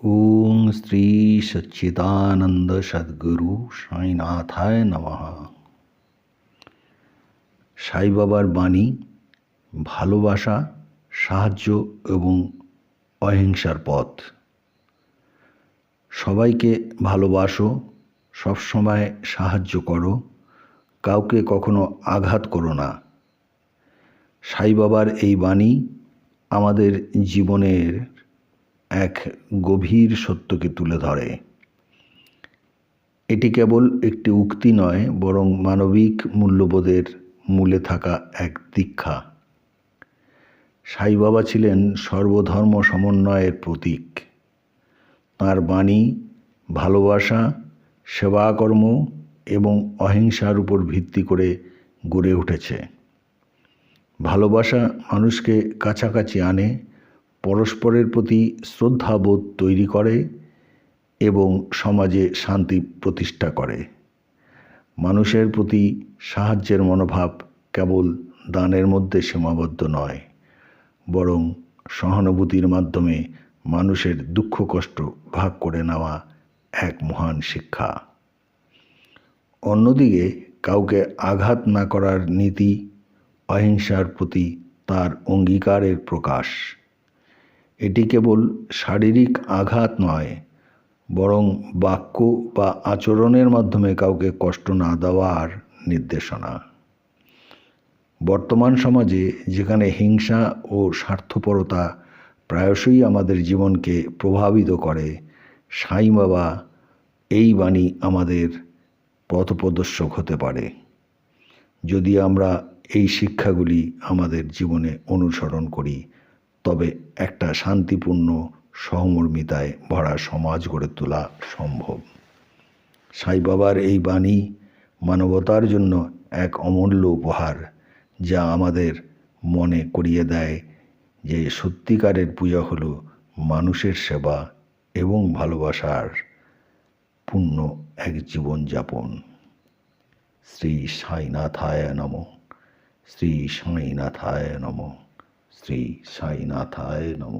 ওম শ্রী সচ্চিদানন্দ সদ্গুরু সাইনাথায় নমঃ সাই বাবার বাণী ভালোবাসা সাহায্য এবং অহিংসার পথ সবাইকে ভালোবাসো সবসময় সাহায্য করো কাউকে কখনো আঘাত করো না সাই বাবার এই বাণী আমাদের জীবনের এক গভীর সত্যকে তুলে ধরে। এটি কেবল একটি উক্তি নয়, বরং মানবিক মূল্যবোধের মূলে থাকা এক দীক্ষা। সাই বাবা ছিলেন সর্বধর্ম সমন্বয়ের প্রতীক। তাঁর বাণী, ভালোবাসা, সেবাকর্ম এবং অহিংসার উপর ভিত্তি করে গড়ে উঠেছে। ভালোবাসা মানুষকে কাছাকাছি আনে পরস্পরের প্রতি শ্রদ্ধাবোধ তৈরি করে এবং সমাজে শান্তি প্রতিষ্ঠা করে। মানুষের প্রতি সাহায্যের মনোভাব কেবল দানের মধ্যে সীমাবদ্ধ নয়, বরং সহানুভূতির মাধ্যমে মানুষের দুঃখ কষ্ট ভাগ করে নেওয়া এক মহান শিক্ষা। অন্যদিকে, কাউকে আঘাত না করার নীতি অহিংসার প্রতি তার অঙ্গীকারের প্রকাশ। এটি কেবল শারীরিক আঘাত নয়, বরং বাক্য বা আচরণের মাধ্যমে কাউকে কষ্ট না দেওয়ার নির্দেশনা। বর্তমান সমাজে যেখানে হিংসা ও স্বার্থপরতা প্রায়শই আমাদের জীবনকে প্রভাবিত করে, সাই বাবা, এই বাণী আমাদের পথপ্রদর্শক হতে পারে। যদি আমরা এই শিক্ষাগুলি আমাদের জীবনে অনুসরণ করি তবে একটা শান্তিপূর্ণ সহমর্মিতায় ভরা সমাজ গড়ে তোলা সম্ভব। সাই বাবার এই বাণী মানবতার জন্য এক অমূল্য উপহার, যা আমাদের মনে করিয়ে দেয় যে সত্যিকারের পূজা হলো মানুষের সেবা এবং ভালোবাসার পূর্ণ এক জীবনযাপন। শ্রী সাইনাথায় নম। শ্রী সাইনাথায় নম। শ্রী সাইনাথায় নম